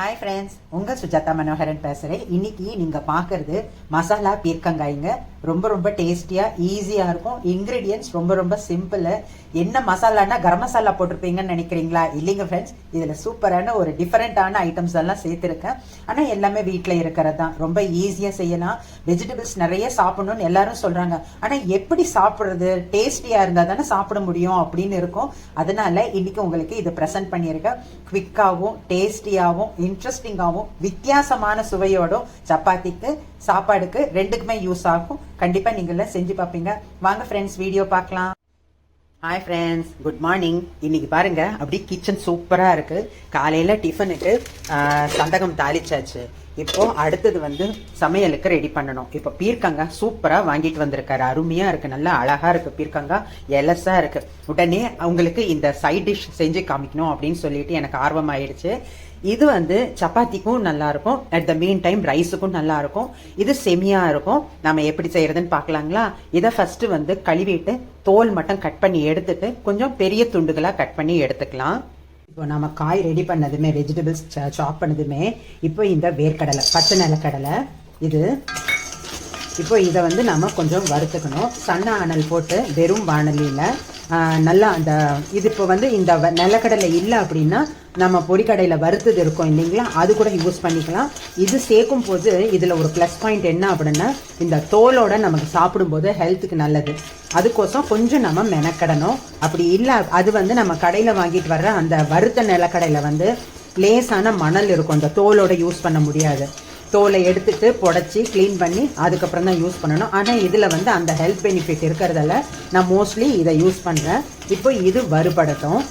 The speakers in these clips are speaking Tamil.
ஹாய் ஃப்ரெண்ட்ஸ் உங்கள் சுஜாதா மனோகரன் பேசுகிறேன் இன்னைக்கு நீங்கள் பார்க்கறது மசாலா பீர்க்கங்காய்ங்க. ரொம்ப ரொம்ப டேஸ்டியாக ஈஸியாக இருக்கும். இன்க்ரீடியன்ஸ் ரொம்ப ரொம்ப சிம்பிளு என்ன மசாலானா கரம் மசாலா போட்டிருப்பீங்கன்னு நினைக்கிறீங்களா? இல்லைங்க ஃப்ரெண்ட்ஸ் இதில் சூப்பரான ஒரு டிஃப்ரெண்ட்டான ஐட்டம்ஸ் எல்லாம் சேர்த்துருக்கேன். ஆனால் எல்லாமே வீட்டில் இருக்கிறது தான் ரொம்ப ஈஸியாக செய்யலாம். வெஜிடபிள்ஸ் நிறைய சாப்பிடணும்னு எல்லாரும் சொல்கிறாங்க ஆனால் எப்படி சாப்பிட்றது? டேஸ்டியாக இருந்தால் தானே சாப்பிட முடியும் அப்படின்னு இருக்கும். அதனால இன்னைக்கு உங்களுக்கு இதை ப்ரெசென்ட் பண்ணியிருக்கேன். குவிக்காகவும் டேஸ்டியாகவும் இன்ட்ரெஸ்டிங்காகவும் வித்தியாசமான சுவையோடும் சப்பாத்திக்கு சாப்பாடுக்கு ரெண்டுக்குமே யூஸ் ஆகும். கண்டிப்பாக நீங்களாம் செஞ்சு பார்ப்பீங்க. வாங்க ஃப்ரெண்ட்ஸ் வீடியோ பார்க்கலாம். ஹாய் ஃப்ரெண்ட்ஸ் குட் மார்னிங் இன்னைக்கு பாருங்க அப்படியே கிச்சன் சூப்பராக இருக்கு. காலையில் டிஃபனுக்கு சந்தகம் தாளிச்சாச்சு. இப்போ அடுத்தது வந்து சமையலுக்கு ரெடி பண்ணணும். இப்போ பீர்க்கங்கா சூப்பராக வாங்கிட்டு வந்திருக்காரு. அருமையாக இருக்கு. நல்லா அழகா இருக்கு பீர்க்கங்கா. எலசா இருக்கு. உடனே உங்களுக்கு இந்த சைட் டிஷ் செஞ்சு காமிக்கணும் அப்படின்னு சொல்லிட்டு எனக்கு ஆர்வம் ஆயிடுச்சு இது வந்து சப்பாத்திக்கும் நல்லா இருக்கும். அட் த மீன் டைம் ரைஸுக்கும் நல்லா இருக்கும். இது செமியா இருக்கும். நம்ம எப்படி செய்யறதுன்னு பார்க்கலாங்களா? இதை ஃபர்ஸ்ட் வந்து கழுவிட்டு தோல் மட்டும் கட் பண்ணி எடுத்துட்டு கொஞ்சம் பெரிய துண்டுகளா கட் பண்ணி எடுத்துக்கலாம். இப்போ நம்ம காய் ரெடி பண்ணதுமே வெஜிடபிள்ஸ் சாப் பண்ணதுமே இப்போ இந்த வேர்க்கடலை பச்சை நிலக்கடலை இது. இப்போ இதை வந்து நம்ம கொஞ்சம் வறுத்துக்கணும். சன்ன அனல் போட்டு வெறும் வானலியில் நல்லா அந்த இது இப்போ வந்து இந்த வ- நிலக்கடலை இல்லை அப்படின்னா நம்ம பொடிக்கடையில் வறுத்தது இருக்கும் இல்லைங்களா? அது கூட யூஸ் பண்ணிக்கலாம். இது சேர்க்கும் போது இதில் ஒரு ப்ளஸ் பாயிண்ட் என்ன அப்படின்னா இந்த தோலோட நமக்கு சாப்பிடும்போது ஹெல்த்துக்கு நல்லது. அதுக்கோசம் கொஞ்சம் நம்ம மெனக்கடணும். அப்படி இல்லை அது வந்து நம்ம கடையில் வாங்கிட்டு வர்ற அந்த வறுத்த நிலக்கடையில் வந்து லேசான மணல் இருக்கும். அந்த தோலோட யூஸ் பண்ண முடியாது. தோலை எடுத்துட்டு புடச்சி க்ளீன் பண்ணி அதுக்கப்புறம் தான் யூஸ் பண்ணணும். ஆனால் இதில் வந்து அந்த ஹெல்த் பெனிஃபிட் இருக்கிறதால நான் மோஸ்ட்லி இதை யூஸ் பண்ணுறேன் இப்போ இது வறுபடட்டும்.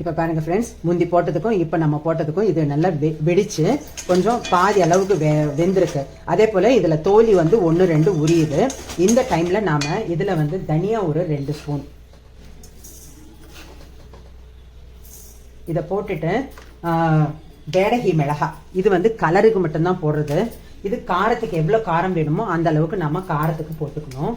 இப்போ பாருங்க ஃப்ரெண்ட்ஸ் முந்தி போட்டதுக்கும் இப்போ நம்ம போட்டதுக்கும் இது நல்லா வெ வெடிச்சு கொஞ்சம் பாதி அளவுக்கு வெ வெந்திருக்கு. அதே போல் இதில் தோலி வந்து ஒன்று ரெண்டு உரியுது. இந்த டைமில் நாம் இதில் வந்து தனியா ஒரு ரெண்டு ஸ்பூன் இதை போட்டுட்டு பேடகி மிளகா. இது வந்து கலருக்கு மட்டும்தான் போடுறது. இது காரத்துக்கு எவ்வளோ காரம் வேணுமோ அந்த அளவுக்கு நம்ம காரத்துக்கு போட்டுக்கணும்.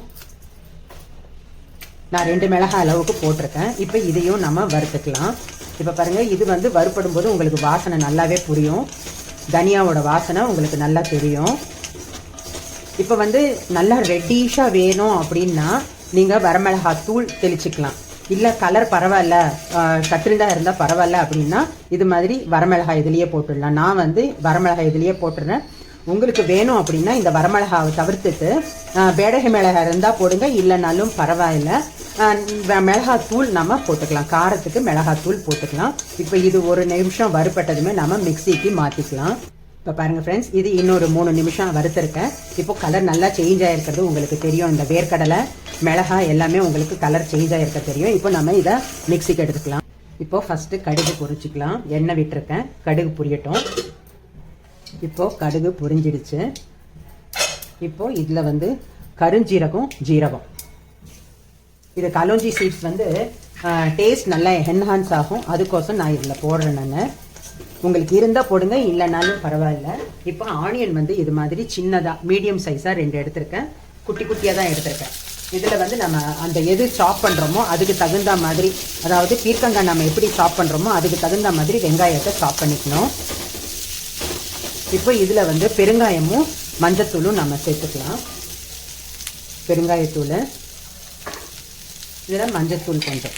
நான் ரெண்டு மிளகாய் அளவுக்கு போட்டிருக்கேன். இப்போ இதையும் நம்ம வறுத்துக்கலாம். இப்போ பாருங்கள் இது வந்து வறுப்படும் போது உங்களுக்கு வாசனை நல்லாவே புரியும். தனியாவோட வாசனை உங்களுக்கு நல்லா தெரியும். இப்போ வந்து நல்லா ரெட்டிஷாக வேணும் அப்படின்னா நீங்கள் வரமிளகா தூள் தெளிச்சிக்கலாம். இல்லை கலர் பரவாயில்ல கத்திரிண்டாக இருந்தால் பரவாயில்ல அப்படின்னா இது மாதிரி வரமிளகாய் இதுலேயே போட்டுடலாம். நான் வந்து வரமிளகாய் இதுலேயே போட்டுடுறேன். உங்களுக்கு வேணும் அப்படின்னா இந்த வரமிளகாவை தவிர்த்துட்டு ஆஹ், பேடகை மிளகாய் இருந்தால் போடுங்க இல்லைனாலும் பரவாயில்ல. மிளகாத்தூள் நம்ம போட்டுக்கலாம். காரத்துக்கு மிளகாத்தூள் போட்டுக்கலாம். இப்போ இது ஒரு நிமிஷம் வறுப்பட்டதுமே நம்ம மிக்சிக்கு மாற்றிக்கலாம் இப்போ பாருங்கள் ஃப்ரெண்ட்ஸ் இது இன்னொரு மூணு நிமிஷம் வறுத்திருக்கேன். இப்போ கலர் நல்லா சேஞ்ச் ஆகிருக்கிறது உங்களுக்கு தெரியும். இந்த வேர்க்கடலை மிளகாய் எல்லாமே உங்களுக்கு கலர் சேஞ்ச் ஆகிருக்க தெரியும். இப்போ நம்ம இதை மிக்சிக்கு எடுத்துக்கலாம். இப்போ ஃபஸ்ட்டு கடுகு பொரிச்சிக்கலாம். எண்ணெய் விட்டுருக்கேன். கடுகு பொரியட்டும். இப்போது கடுகு பொரிஞ்சிடுச்சு. இப்போது இதில் வந்து கருஞ்சீரகம் ஜீரகம். இது கலோஞ்சி சீட்ஸ் வந்து டேஸ்ட் நல்லா என்ஹான்ஸ் ஆகும். அதுக்கோசம் நான் இதில் போடுறேன் நான். உங்களுக்கு இருந்தால் போடுங்க இல்லைனாலும் பரவாயில்ல. இப்போ ஆனியன் வந்து இது மாதிரி சின்னதாக மீடியம் சைஸாக ரெண்டு எடுத்திருக்கேன். குட்டி குட்டியாக தான் எடுத்திருக்கேன். இதில் வந்து நம்ம அந்த எது சாப் பண்ணுறோமோ அதுக்கு தகுந்த மாதிரி அதாவது பீர்க்கங்காய் நம்ம எப்படி சாப் பண்ணுறோமோ அதுக்கு தகுந்த மாதிரி வெங்காயத்தை சாப் பண்ணிக்கணும். இப்போ இதில் வந்து பெருங்காயமும் மஞ்சத்தூளும் நம்ம சேர்த்துக்கலாம். பெருங்காயத்தூள். இதில் மஞ்சத்தூள் கொஞ்சம்.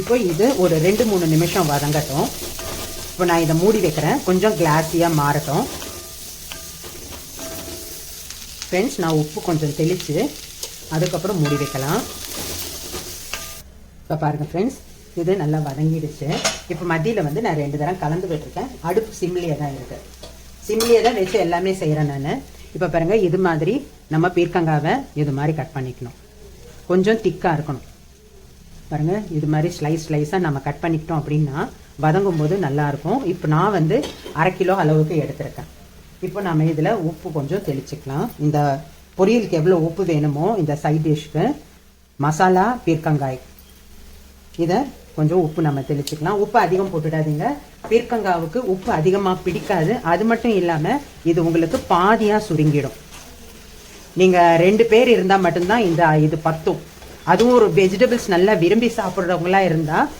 இப்போ இது ஒரு ரெண்டு மூணு நிமிஷம் வதங்கட்டும். இப்போ நான் இதை மூடி வைக்கிறேன். கொஞ்சம் கிளாஸியாக மாறட்டும். ஃப்ரெண்ட்ஸ் நான் உப்பு கொஞ்சம் தெளித்து அதுக்கப்புறம் மூடி வைக்கலாம். இப்போ பாருங்கள் ஃப்ரெண்ட்ஸ் இது நல்லா வதங்கிடுச்சு. இப்போ மதியில் வந்து நான் ரெண்டு தரம் கலந்து விட்டுருக்கேன். அடுப்பு சிம்லியே தான் இருக்குது சிம்லியே தான் வச்சு எல்லாமே செய்கிறேன் நான். இப்போ பாருங்கள் இது மாதிரி நம்ம பீர்க்கங்காவை இது மாதிரி கட் பண்ணிக்கணும். கொஞ்சம் திக்காக இருக்கணும். பாருங்க இது மாதிரி ஸ்லைஸ் ஸ்லைஸாக நம்ம கட் பண்ணிக்கிட்டோம் அப்படின்னா வதங்கும் போது நல்லா இருக்கும். இப்போ நான் வந்து அரை கிலோ அளவுக்கு எடுத்திருக்கேன். இப்போ நம்ம இதில் உப்பு கொஞ்சம் தெளிச்சுக்கலாம். இந்த பொரியலுக்கு எவ்வளோ உப்பு வேணுமோ இந்த சைட் டிஷ்க்கு மசாலா பீர்க்கங்காய். இதை கொஞ்சம் உப்பு நம்ம தெளிச்சுக்கலாம். உப்பு அதிகம் போட்டுடாதீங்க. பீர்க்கங்காவுக்கு உப்பு அதிகமாக பிடிக்காது. அது மட்டும் இல்லாமல் இது உங்களுக்கு பாதியாக சுருங்கிடும். நீங்கள் ரெண்டு பேர் இருந்தால் மட்டும்தான் இந்த இது பத்தும். அதுவும் ஒரு வெஜிடபிள்ஸ் நல்லா விரும்பி சாப்பிட்றவங்களா இருந்தால்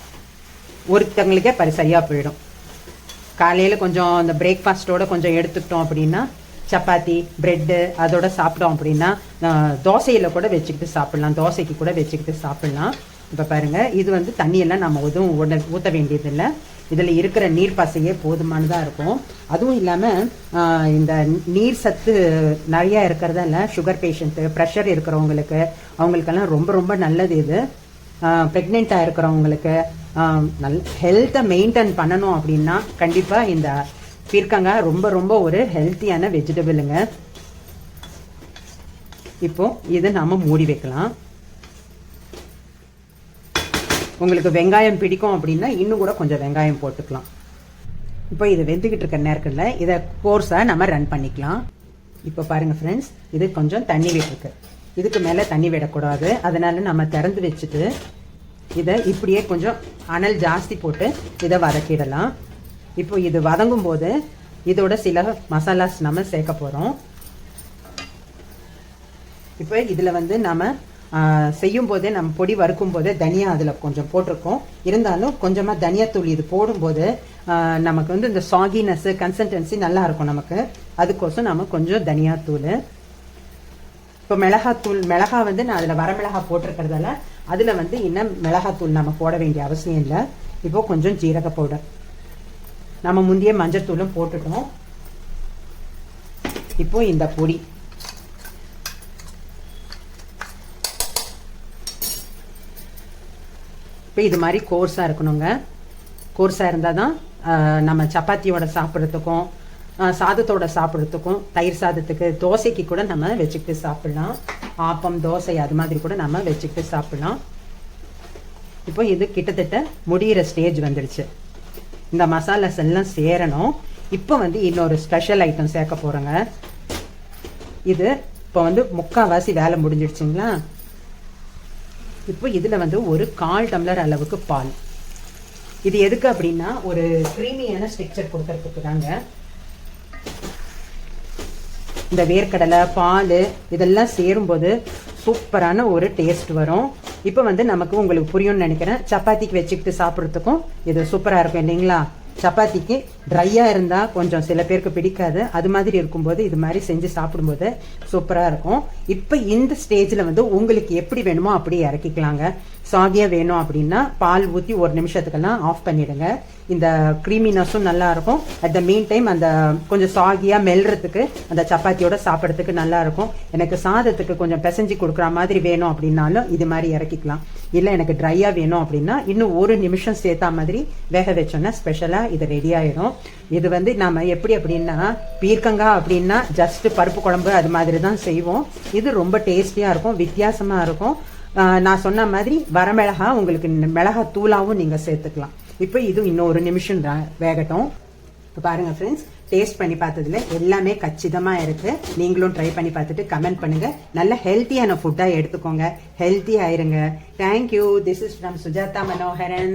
ஒருத்தங்களுக்கே பரி சரியாக போயிடும். காலையில் கொஞ்சம் அந்த பிரேக்ஃபாஸ்ட்டோட கொஞ்சம் எடுத்துக்கிட்டோம் அப்படின்னா சப்பாத்தி பிரெட்டு அதோட சாப்பிட்டோம் அப்படின்னா தோசையில் கூட வச்சுக்கிட்டு சாப்பிட்லாம். தோசைக்கு கூட வச்சுக்கிட்டு சாப்பிட்லாம். இப்போ பாருங்கள் இது வந்து தண்ணியெல்லாம் நம்ம எதுவும் உட ஊற்ற வேண்டியதில்லை. இதில் இருக்கிற நீர் பசையே போதுமானதாக இருக்கும். அதுவும் இல்லாமல் இந்த நீர் சத்து நிறையா இருக்கிறதால சுகர் பேஷண்ட்டு ப்ரெஷர் இருக்கிறவங்களுக்கு அவங்களுக்கெல்லாம் ரொம்ப ரொம்ப நல்லது இது. ப்ரெக்னெண்ட்டாக இருக்கிறவங்களுக்கு நல் ஹெல்த்தை மெயின்டைன் பண்ணணும் அப்படின்னா கண்டிப்பாக இந்த பீர்க்கங்காய் ரொம்ப ரொம்ப ஒரு ஹெல்த்தியான வெஜிடபிளுங்க இப்போ இதை நாம மூடி வைக்கலாம். உங்களுக்கு வெங்காயம் பிடிக்கும் அப்படின்னா இன்னும் கூட கொஞ்சம் வெங்காயம் போட்டுக்கலாம். இப்போ இது வெந்துக்கிட்டு இருக்க நேரத்தில் இதை கோர்ஸை நம்ம ரன் பண்ணிக்கலாம். இப்போ பாருங்கள் ஃப்ரெண்ட்ஸ் இது கொஞ்சம் தண்ணி விட்டுருக்கு. இதுக்கு மேலே தண்ணி விடக்கூடாது. அதனால நம்ம திறந்து வச்சுட்டு இதை இப்படியே கொஞ்சம் அனல் ஜாஸ்தி போட்டு இதை வதக்கிடலாம். இப்போ இது வதங்கும் போது இதோட சில மசாலாஸ் நம்ம சேர்க்க போகிறோம் இப்போ இதில் வந்து நம்ம செய்யும் போதே நம்ம பொடி வறுக்கும் போதே தனியா அதில் கொஞ்சம் போட்டிருக்கோம். இருந்தாலும் கொஞ்சமாக தனியாத்தூள் இது போடும்போது நமக்கு வந்து இந்த சாகினஸ்ஸு கன்சன்டென்சி நல்லா இருக்கும் நமக்கு. அதுக்கோசம் நம்ம கொஞ்சம் தனியாத்தூள் இப்போ மிளகாத்தூள் மிளகா வந்து நான் அதில் வரமிளகா போட்டிருக்கிறதால அதில் வந்து இன்னும் மிளகாத்தூள் நம்ம போட வேண்டிய அவசியம் இல்லை. இப்போது கொஞ்சம் ஜீரக பவுடர். நம்ம முந்தைய மஞ்சத்தூளும் போட்டுட்டோம். இப்போ இந்த பொடி. இப்போ இது மாதிரி கோர்ஸாக இருக்கணுங்க. கோர்ஸாக இருந்தால் தான் நம்ம சப்பாத்தியோட சாப்பிட்றதுக்கும் சாதத்தோட சாப்பிட்றதுக்கும் தயிர் சாதத்துக்கு தோசைக்கு கூட நம்ம வச்சுக்கிட்டு சாப்பிட்லாம். ஆப்பம் தோசை அது மாதிரி கூட நம்ம வச்சுக்கிட்டு சாப்பிட்லாம். இப்போ இது கிட்டத்தட்ட முடியிற ஸ்டேஜ் வந்துடுச்சு இந்த மசாலாஸ் எல்லாம் சேரணும். இப்போ வந்து இன்னொரு ஸ்பெஷல் ஐட்டம் சேர்க்க போகிறோங்க இது இப்போ வந்து முக்கால்வாசி வேலை முடிஞ்சிடுச்சுங்களா? இப்போ இதில் வந்து ஒரு கால் டம்ளர் அளவுக்கு பால். இது எதுக்கு அப்படின்னா ஒரு க்ரீமியான ஸ்ட்ரக்சர் கொடுக்கறதுக்கு தாங்க. இந்த வேர்க்கடலை பால் இதெல்லாம் சேரும்போது சூப்பரான ஒரு டேஸ்ட் வரும். இப்போ வந்து நமக்கு உங்களுக்கு புரியும்னு நினைக்கிறேன். சப்பாத்திக்கு வச்சுக்கிட்டு சாப்பிட்றதுக்கும் இது சூப்பராக இருக்கும் இல்லைங்களா? சப்பாத்திக்கு ட்ரையாக இருந்தால் கொஞ்சம் சில பேருக்கு பிடிக்காது. அது மாதிரி இருக்கும்போது இது மாதிரி செஞ்சு சாப்பிடும்போது சூப்பராக இருக்கும். இப்போ இந்த ஸ்டேஜில் வந்து உங்களுக்கு எப்படி வேணுமோ அப்படி இறக்கிக்கலாங்க. சாகியாக வேணும் அப்படின்னா பால் ஊற்றி ஒரு நிமிஷத்துக்கெல்லாம் ஆஃப் பண்ணிடுங்க. இந்த க்ரீமினஸும் நல்லாயிருக்கும். அட் த மீன் டைம் அந்த கொஞ்சம் சாகியாக மெல்றதுக்கு அந்த சப்பாத்தியோட சாப்பிட்றதுக்கு நல்லாயிருக்கும். எனக்கு சாதத்துக்கு கொஞ்சம் பிசைஞ்சு கொடுக்குற மாதிரி வேணும் அப்படின்னாலும் இது மாதிரி இறக்கிக்கலாம். இல்லை எனக்கு ட்ரையாக வேணும் அப்படின்னா இன்னும் ஒரு நிமிஷம் சேர்த்தா மாதிரி வேக வச்சோன்னா ஸ்பெஷலாக இது ரெடி ஆயிடும் இது வந்து நம்ம எப்படி அப்படின்னா பீர்க்கங்காய் அப்படின்னா ஜஸ்ட் பருப்பு குழம்பு அது மாதிரி தான் செய்வோம். இது ரொம்ப டேஸ்டியாக இருக்கும் வித்தியாசமாக இருக்கும். நான் சொன்ன மாதிரி வரமிளகா உங்களுக்கு மிளகா தூளாகவும் நீங்கள் சேர்த்துக்கலாம். இப்போ இது இன்னும் ஒரு நிமிஷம் தான் வேகட்டும். இப்போ பாருங்கள் ஃப்ரெண்ட்ஸ் டேஸ்ட் பண்ணி பார்த்ததுல எல்லாமே கச்சிதமாக இருக்குது நீங்களும் ட்ரை பண்ணி பார்த்துட்டு கமெண்ட் பண்ணுங்கள் நல்ல ஹெல்த்தியான ஃபுட்டாக எடுத்துக்கோங்க. ஹெல்த்தி ஆயிருங்க. Thank you this is from Sujatha Manoharan